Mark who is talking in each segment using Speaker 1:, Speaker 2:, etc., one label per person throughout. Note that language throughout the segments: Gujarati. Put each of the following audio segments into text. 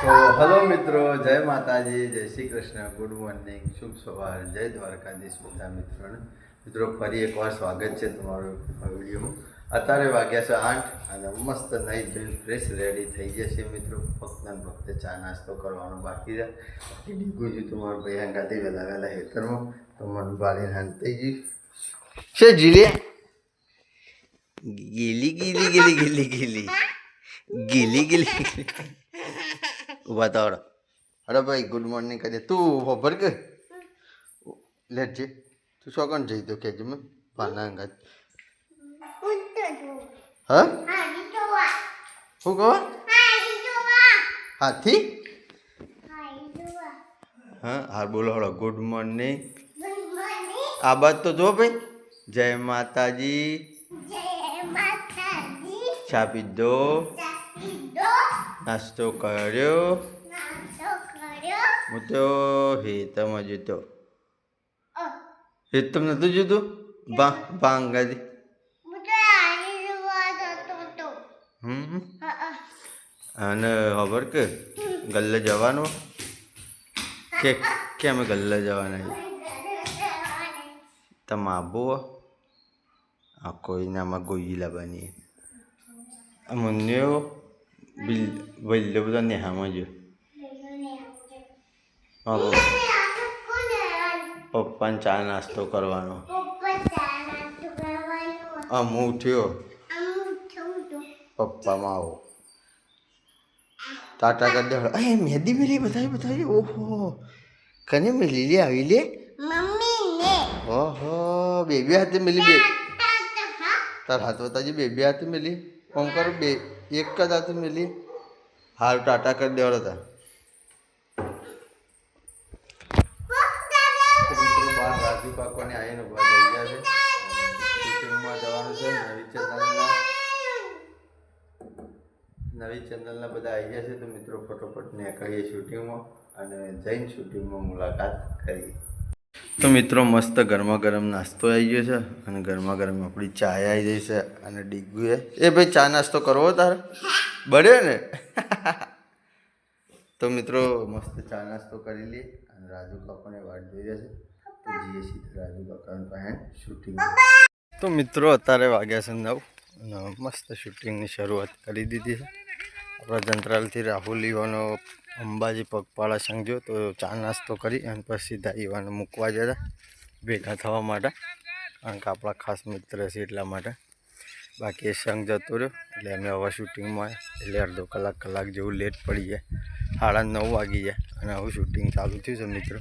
Speaker 1: તો હલો મિત્રો, જય માતાજી, જય શ્રી કૃષ્ણ, ગુડ મોર્નિંગ, શુભ સવાર, જય દ્વારકાધીશ બધા મિત્રોને. મિત્રો, ફરી એકવાર સ્વાગત છે તમારું વિડીયોમાં. અત્યારે વાગ્યા છે આઠ અને મસ્ત નહીં જોઈને ફ્રેશ રેડી થઈ છે મિત્રો. ફક્ત ફક્ત ચા નાસ્તો કરવાનો બાકી છે બાકી ડીગું છું તમારું ભાઈ હંગાથી વહેલા વહેલા હેતરમાં તો મન બાળીને હાન થઈ ગયું છે જીલે? ગીલી ગીલી ગીલી ગીલી ગીલી. ગીલી ગીલી. ઊભા તો હડો. અરે ભાઈ ગુડ મોર્નિંગ કહી દે. તું ખબર કે? લેટ જે તું શું કોણ જઈ તો કહેજો મેં પાના અંગાત. હા? શું કહો? હાથી? હા હા બોલો હળો ગુડ મોર્નિંગ આ બાદ તો જો ભાઈ. જય માતાજી. ચા પીધો નાસ્તો કર્યો? હું તો હેતમાં જતો હિતમ નતું જતું બા બાંગાથી હમ અને ખબર કે ગલ્લે જવાનું? કે કે અમે ગલ્લે જવાના તમે આબો આ કોઈનામાં ગોઈ લાવવાની આ બિલ નેહામાં જો હા પપ્પાને ચા નાસ્તો કરવાનો આ હું ઉઠ્યો પપ્પામાં આવો ટાટા કરી દે અરે મહેંદી મેલી બધાય બધાય ઓહો કને મેલી લે આવી લે ઓહો બેબી હાથે મેલી બે તાર હાથ બતાજી બેબી હાથે મેલી ફોન કરો બે. એક જ હાથે મેલી. હાલ ટાટા કરી દેવાડો હતા. રાજુ કાકોને આવીને ઊભા થઈ ગયા છે. શૂટિંગમાં જવાનું છે. નવી ચેનલના નવી ચેનલના બધા આવી ગયા છે. તો મિત્રો, ફટોફટ નીકળીએ શૂટિંગમાં અને જઈને શૂટિંગમાં મુલાકાત કરીએ. તો મિત્રો, મસ્ત ગરમા ગરમ નાસ્તો આવી ગયો છે અને ગરમા ગરમ આપણી ચાય આવી ગઈ છે અને ડીગુએ. એ ભાઈ, ચા નાસ્તો કરવો તારે? બળ્યો ને? તો મિત્રો, મસ્ત ચા નાસ્તો કરી લઈએ અને રાજુ કાકાને વાટ જોઈ રહ્યા છે. તો જઈએ રાજુ કાકાની પાસે શૂટિંગ તો મિત્રો, અત્યારે વાગ્યા છે નવ. મસ્ત શૂટિંગની શરૂઆત કરી દીધી છે. આપણા જંત્રાલથી રાહુલ ઈવાનો અંબાજી પગપાળા સંઘ્યો તો ચા નાસ્તો કરી અને પછી સીધા ઈવાને મૂકવા જતા ભેગા થવા માટે. કારણ કે આપણા ખાસ મિત્ર છે એટલા માટે. બાકી એ સંઘ જતો રહ્યો એટલે અમે હવે શૂટિંગમાં એટલે અડધો કલાક કલાક જેવું લેટ પડી જાય. સાડા નવ વાગી જાય અને હવે શૂટિંગ ચાલુ થયું છે મિત્રો.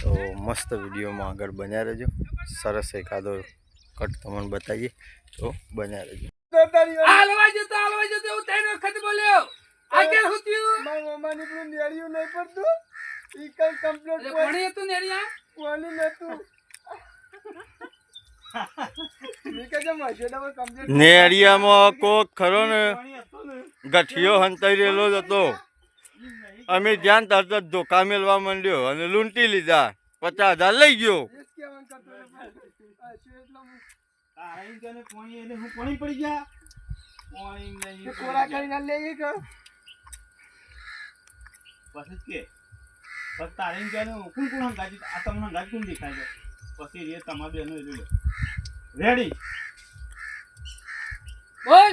Speaker 1: તો મસ્ત વિડીયોમાં આગળ બન્યા રહેજો. સરસ એકાદો કટ તમને બતાવીએ તો બન્યા રહેજો.
Speaker 2: હાલવા જતો હાલવા જતો હું ત્રણ વખત બોલ્યો. આગળ હું થયું?
Speaker 3: મારા મમ્માની પેલું નેળિયું નહીં પડતું. ઈ કઈ કમ્પ્લીટ
Speaker 2: એટલે હતું નેરિયા
Speaker 3: કોની નતું નીકળે છે મસેડામાં કમ્પ્લીટ
Speaker 1: નેરિયામાં કોક ખરો ને ગઠિયો હંતાઈ રહેલો જ હતો. અમે ધ્યાન તરત જ ધોકા મેળવા માંડ્યો અને લૂંટી લીધા. પચાસ હજાર લઈ ગયો.
Speaker 2: પડી ગયા?
Speaker 3: કોરા કરીને લઈએ કે
Speaker 2: પછી કે પછી તારે તને કોણ કોણ ગાજી આ તમને ગાજી કોણ દેખાય છે પછી રે તમારે બેનો એ લે રેડી બોલ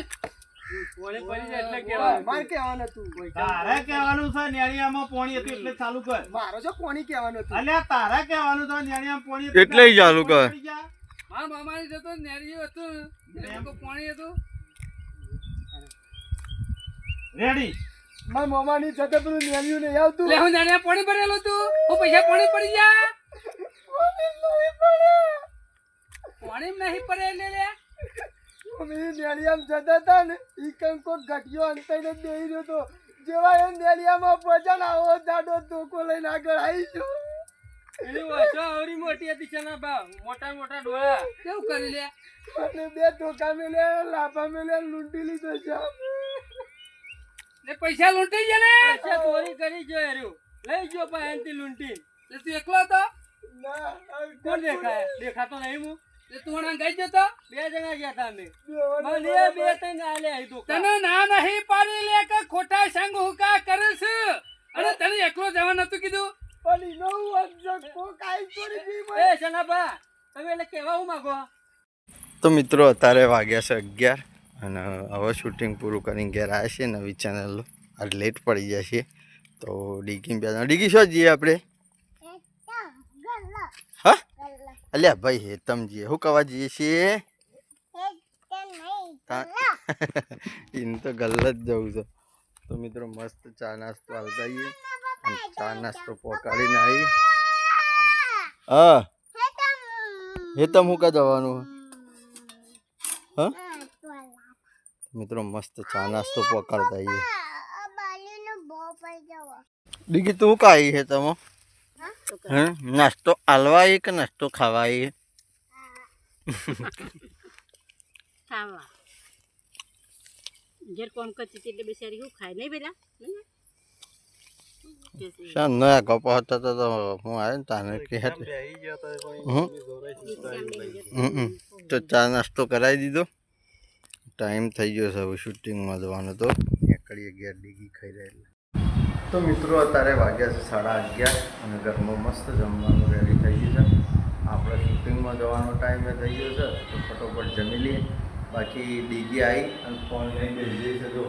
Speaker 2: પોણી પડી એટલે
Speaker 3: મારે કહેવાનું હતું
Speaker 2: છે પોણી હતું એટલે ચાલુ કર
Speaker 3: મારો જો કોની કહેવાનું હતું
Speaker 2: અલ્યા તારે કહેવાનું છે પોણી
Speaker 1: એટલે ચાલુ કર.
Speaker 4: મારા મામાની જતો નેરિયું હતું પોણી હતું
Speaker 2: રેડી
Speaker 3: મારા મમ્માની જતે પેલું નેલ્યું નહીં. આવતું.
Speaker 4: લે હું નેરિયા પાણી ભરેલો હતું હું પૈસા પાણી પડી ગયા.
Speaker 3: પાણી નહીં પડે
Speaker 4: પાણી નહીં પડે લે.
Speaker 3: લે મમ્મી નેલિયામ જતા હતા ને ઈ કંઈક કોક ઘટિયો અંતઈને દેઈ રહ્યો તો જેવા એ નેલિયામાં પહોંચ્યા ને આવો જાડો ધોકો લઈને આગળ આવી ગયો.
Speaker 4: એની આવડી મોટી હતી ચના બા મોટા મોટા ડોળા. કેવું કરી લે?
Speaker 3: અને બે ધોકા મેલે લાભા મેલે લૂંટી લીધો છે.
Speaker 4: પૈસા લૂંટી ગયા ને?
Speaker 3: પૈસા ચોરી
Speaker 4: કરી જો એર્યું. લઈ ગયો પા એનથી લૂંટી. લે તું એકલો હતો?
Speaker 3: ના
Speaker 4: કોણ દેખાય? દેખાતો નહીં હું. તે તું હમણાં ગઈ જતો બે જણા ગયા હતા અમે.
Speaker 3: બેવાના
Speaker 4: બે ત્રણ આલે તને ના નહીં પાડી લે કે ખોટા સંગ હુકા કરે છે એકલો જવા નતું કીધું?
Speaker 3: પણ ઈનો હું અજક કોક આઈ છોડી
Speaker 4: એ શનાબા તમે એટલે કેવા હું માંગો?
Speaker 1: તો મિત્રો અત્યારે વાગ્યા છે અગિયાર. અને હવે શૂટિંગ પૂરું કરીને ઘેર આવ્યા છીએ નવી ચેનલ આજ લેટ પડી જાય છે તો ડીગી બે ડીગી શું જઈએ આપણે? હા? અલ્યા ભાઈ, હેતમ જઈએ. શું કહેવા જઈએ છીએ? એને તો ગલ્લ જવું છે. તો મિત્રો, મસ્ત ચા નાસ્તો આવતા જઈએ ચા નાસ્તો પકાડીને આવી હા. હેતમ, હું કા જવાનું? હા? મિત્રો મસ્ત ચા નાસ્તો પકાડતા આવીએ ડીગી તું શું કાઈ છે તમે હે નાસ્તો આલવા આવી કે નાસ્તો ખાવા આવી
Speaker 5: ખાવા ઘેર કોમ કરતી હતી એટલે બિચારી શું ખાય નહીં પેલા
Speaker 1: શાન નયા કપા હતા તો તો હું આવ્યો ને તાને કે હમ હમ હમ. તો ચા નાસ્તો કરાવી દીધો ટાઈમ થઈ ગયો છે હવે શૂટિંગમાં જવાનો તો. એકડી અગિયાર ડિગ્રી ખાઈ રહેલા. તો મિત્રો અત્યારે વાગ્યા છે સાડા અગિયાર અને ઘરમાં મસ્ત જમવાનું રેડી થઈ ગયું છે. આપણે શૂટિંગમાં જવાનો ટાઈમે થઈ ગયો છે, તો ફટોફટ જમી લઈએ. બાકી ડીગી આવી અને ફોન લઈને બેસી છે તો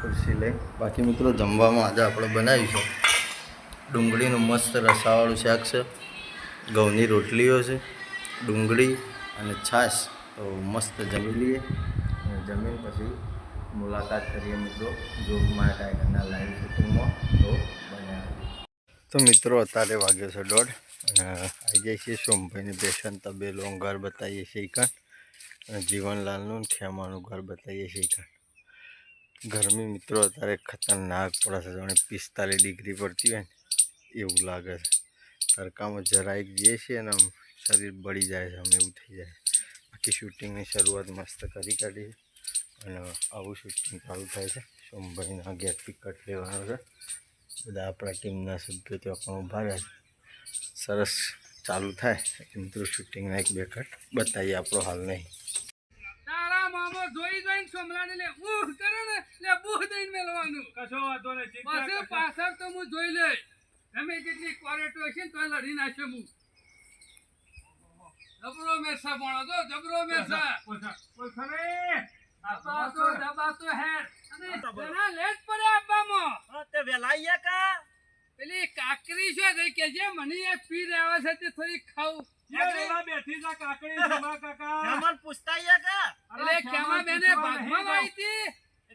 Speaker 1: ખુરશી લઈ. બાકી મિત્રો જમવામાં આજે આપણે બનાવીશું. ડુંગળીનું મસ્ત રસાવાળું શાક છે. ઘઉંની રોટલીઓ છે, ડુંગળી અને છાશ. તો મસ્ત જમી લઈએ. અને જમીન પછી મુલાકાત કરીએ મિત્રો જોગમાં ટાઈગરના લાઈવ શૂટિંગમાં તો બન્યા તો મિત્રો અત્યારે વાગ્યો છે દોઢ અને આવી જાય છીએ સોમભાઈની બેસન તબેલું ઘર બતાવીએ છીએ કાન અને જીવનલાલનું ખેમાનું ઘર બતાવીએ છીએ કાન ગરમી મિત્રો અત્યારે ખતરનાક પડે છે જાણે પિસ્તાલીસ ડિગ્રી પડતી હોય ને એવું લાગે છે. તડકામાં જરાય જઈએ છીએ અને આમ શરીર બળી જાય છે અમે એવું થઈ જાય બાકી શૂટિંગની શરૂઆત મસ્ત કરી કાઢી અને આવું શૂટિંગ ચાલુ થાય છે. સોમભાઈના ગેટ પિકટ લેવાનો છે. બધા આપણા ટીમના સભ્યો ત્યાં પણ ઊભા રહે સરસ ચાલુ થાય. મિત્રો શૂટિંગના એક બે કટ બતાવીએ આપણો હાલ નહીં.
Speaker 4: તારા મામો જોઈ જોઈને સોમલાને લે ઉહ કરે ને લે બુહ દઈને મેલવાનું.
Speaker 2: કશો વાંધો નહીં
Speaker 4: પાછળ તો હું જોઈ લે તમે જેટલી ક્વોલિટી હશે ને તો લડી નાખ્યો હું. જબરો મેસા ભણો તો જબરો મેસા.
Speaker 2: ઓછા, આપા તો
Speaker 4: દબા તો હેડ અને ઘણા લેટ પડે આપવામાં પેલી કાકરી છે તે કે જે મને એ પી આવે છે તે થોડી ખાવું
Speaker 2: એ બેઠી જા કાકરી જમા કાકા. અરે
Speaker 4: એટલે કેમાં બેને ભાગમાં આવી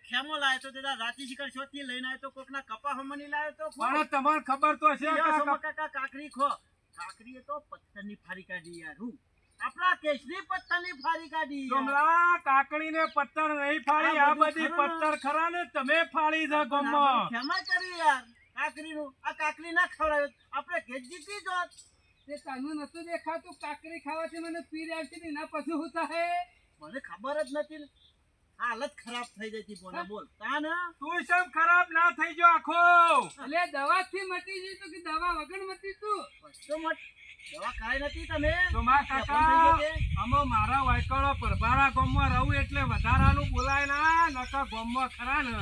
Speaker 6: ખેમો લાયો તો તેના રાતી શિકારથી લઈને આવ્યો તો કોકના કપા હમણી લાયો તો ખો.
Speaker 2: પણ તમને ખબર તો છે કાકા.
Speaker 6: કાકરી ખો. કાકરીએ તો પથ્થરની ફારી કાઢી યાર હું. આપણા કેસરી પથ્થરની ફાળી કાઢી ગમલા
Speaker 2: કાકડી ને પત્તર નહીં ફાળી
Speaker 6: આ બધી
Speaker 2: પત્તર ખરા ને? તમે ફાળી છે ગમો.
Speaker 6: ક્ષમા કરી યાર. કાકરીનું આ કાકડી ના ખવડાવે. આપણે કેસ જીતી જોત
Speaker 4: તે તનું નતું દેખાતું. કાકડી ખાવાથી મને પીર આવતી ના પછી હું થાય?
Speaker 6: મને ખબર જ નથી હાલત ખરાબ થઈ જતી બોલા બોલ. તા ને
Speaker 2: તું કેમ ખરાબ ના થઈ ગયો આખો?
Speaker 4: એટલે દવાથી મટી જઈ તો કે દવા વગર મટી તું
Speaker 6: તો મત
Speaker 2: મારા વાયકડો પરભારા ગામમાં રહું એટલે વધારાનું બોલાય ના નકા ગામમાં ખરા ને.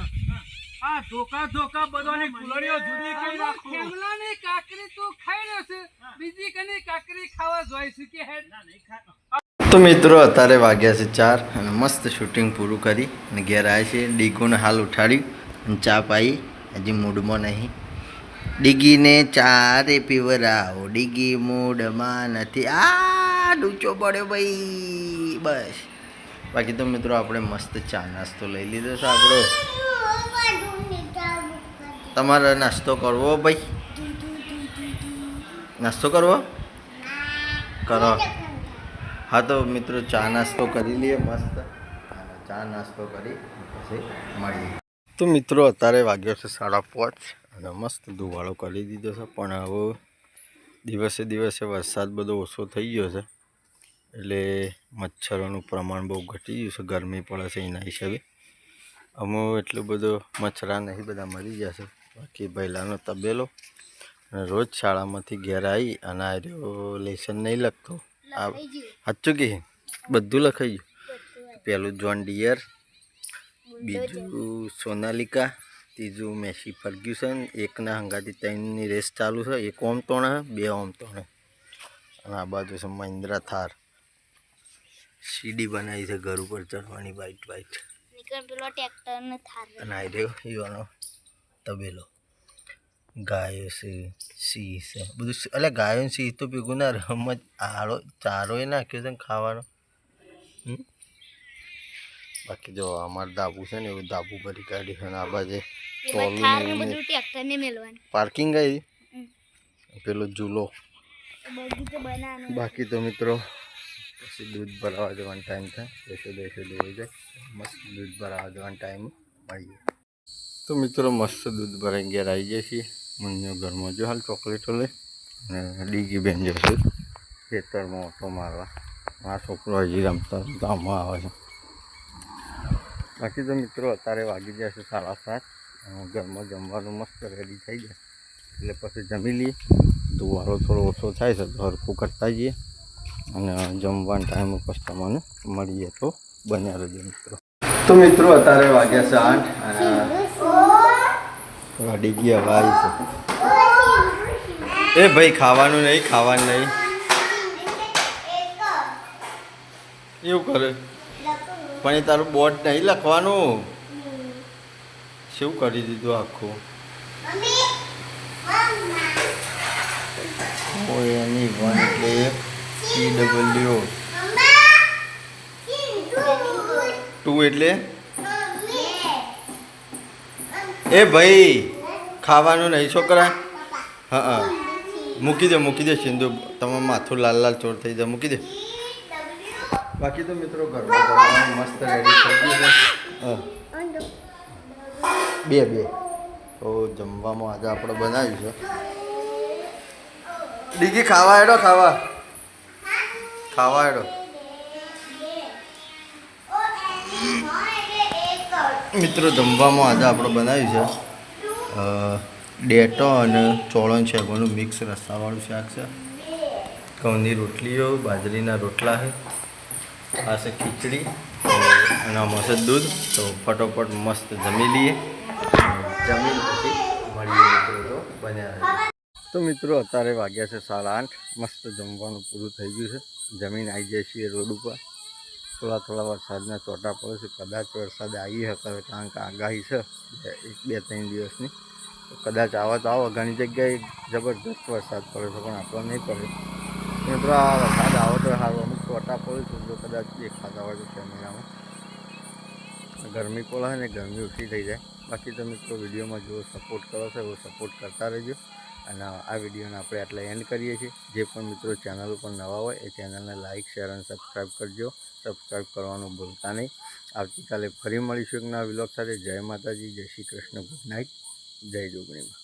Speaker 2: આ ધોકા ધોકા બધાની ફૂલડીઓ જુદી કરી નાખું.
Speaker 4: ખેમલાની કાકરી તું ખાઈ રહ્યો છે બીજી કની કાકરી ખાવા જોઈ છે કે હેડ?
Speaker 6: ના નહીં ખા
Speaker 1: તો મિત્રો અત્યારે વાગ્યા છે ચાર અને મસ્ત શૂટિંગ પૂરું કરી અને ઘેર આવ્યા છે ડીગોને હાલ ઉઠાડ્યું અને ચા પાઈ. હજી મૂડમાં નહીં. ડીગીને ચારે પીવરાવો. ડીગી મૂડમાં નથી. આ ડૂચો પડ્યો ભાઈ. બસ. બાકી તો મિત્રો આપણે મસ્ત ચા નાસ્તો લઈ લીધો છે આપણો. તમારે નાસ્તો કરવો ભાઈ? નાસ્તો કરવો? કરો. હા તો મિત્રો ચા નાસ્તો કરી લઈએ મસ્ત. ચા નાસ્તો કરી પછી મળીએ. તો મિત્રો, અત્યારે વાગ્યો છે સાડા પાંચ. અને મસ્ત ધુવાળો કરી દીધો છે પણ હવે દિવસે દિવસે વરસાદ બધો ઓછો થઈ ગયો છે. એટલે મચ્છરોનું પ્રમાણ બહુ ઘટી ગયું છે ગરમી પડે છે એના હિસાબે. અમો એટલો બધો મચ્છરા નહીં બધા મરી જશે બાકી પહેલાંનો તબેલો અને રોજ શાળામાંથી ઘેર આવી અને આ લેસન નહીં લખતો. આ સાચું કે? બધું લખાઈ ગયું. પહેલું જોન ડિયર બીજું સોનાલિકા ત્રીજું મેસી ફર્ગ્યુસન એકના હંગાથી ત્રણની રેસ ચાલુ છે એક ઓમ તોણે બે ઓમ તોણે. અને આ બાજુ છે મહિન્દ્રા થાર. સીડી બનાવી છે ઘર ઉપર ચડવાની બાઇટ બાઇટ
Speaker 7: પેલો ટ્રેક્ટર ને થાર
Speaker 1: અને આ રહ્યો ઈવાનો તબેલો. ગાયો છે સિંહ છે બધું એટલે ગાયો સિંહ તો ભેગું ના રમત આળો ચારો એ નાખ્યો છે ને ખાવાનો? બાકી જો અમારે ધાબુ છે ને એવું ધાબુ ભરી કાઢ્યું છે ને આ બાજુ પાર્કિંગ
Speaker 7: આવી
Speaker 1: પેલો ઝૂલો. બાકી તો મિત્રો પછી દૂધ ભરાવા જવાનો ટાઈમ થાય. દેશો દેશો દેવું જાય. મસ્ત દૂધ ભરાવા જવાનો ટાઈમ મળીએ તો મિત્રો મસ્ત દૂધ ભરાઈ ઘેર આવી જાય છીએ. મમ્મીઓ ઘરમાં જો હાલ ચોકલેટો લે. અને ડીગી બેન જશે ખેતરમાં ઓટો મારવા. મારા છોકરો હજી રમતા ગામમાં આવે છે. બાકી તો મિત્રો અત્યારે વાગી જશે સાડા સાત. ઘરમાં જમવાનું મસ્ત રેડી થઈ જાય. એટલે પછી જમી લઈએ. દુવારો થોડો ઓછો થાય છે તો હરખું કરતા જઈએ. અને જમવાના ટાઈમ ઉપર તમને મળીએ તો બન્યા રહેજો મિત્રો. તો મિત્રો અત્યારે વાગ્યા છે આઠ અને ગયા ભાઈ છે. એ ભાઈ ખાવાનું નહીં ખાવાનું નહીં. એવું કરે. પણ એ તારું બોર્ડ નહીં લખવાનું. શું કરી દીધું આખું? એની વન એટલે સી ડબલ્યુ ટુ એટલે એ ભાઈ ખાવાનું નહીં છોકરા હા હા. મૂકી દે મૂકી દે સિંધુ. તમારું માથું લાલ લાલ ચોર થઈ જાય. મૂકી દે. બાકી તો મિત્રો ઘરમાં મસ્ત રેડી થઈ ગયું હા. બે બે. તો જમવામાં આજે આપણે બનાવ્યું છે ડીગી ખાવા હેડો, ખાવા. ખાવા હેડો. મિત્રો, જમવામાં આજે આપણે બનાવ્યું છે ડેટો અને ચોળણ શેકોનું મિક્સ રસાવાળું શાક છે. ઘઉંની રોટલીઓ, બાજરીના રોટલા છે. આ છે ખીચડી અને આમાં છે દૂધ. તો ફટોફટ મસ્ત જમી લઈએ. જમીન પછી મળીએ મિત્રો બન્યા તો મિત્રો અત્યારે વાગ્યા છે સાડા આઠ. મસ્ત જમવાનું પૂરું થઈ ગયું છે. જમીન આવી જાય છીએ રોડ ઉપર. થોડા થોડા વરસાદના ચોટા પડે છે. કદાચ વરસાદ આવી શકે કારણ કે આગાહી છે એક બે ત્રણ દિવસની. કદાચ આવે તો આવો. ઘણી જગ્યાએ જબરદસ્ત વરસાદ પડે છે, પણ આપણો નહીં પડે મિત્રો આ વરસાદ આવે તો સારું અમુક ચોટા પડે છે, જો કદાચ દેખાતા હોય તો કેમેરામાં. ગરમી પડે ને ગરમી ઓછી થઈ જાય. બાકી તમે તો વિડીયોમાં જો સપોર્ટ કરો છો, એવો સપોર્ટ કરતા રહેજો. અને આ વિડીયોને આપણે આટલા એન્ડ કરીએ છીએ. જે પણ મિત્રો ચેનલ ઉપર નવા હોય, એ ચેનલને લાઇક શેર અને સબસ્ક્રાઈબ કરજો. સબસ્ક્રાઈબ કરવાનું ભૂલતા નહીં. આવતીકાલે ફરી મળીશું એક નવા વિલોક સાથે. જય માતાજી, જય શ્રી કૃષ્ણ. ગુડ નાઇટ જય જોગણીમાં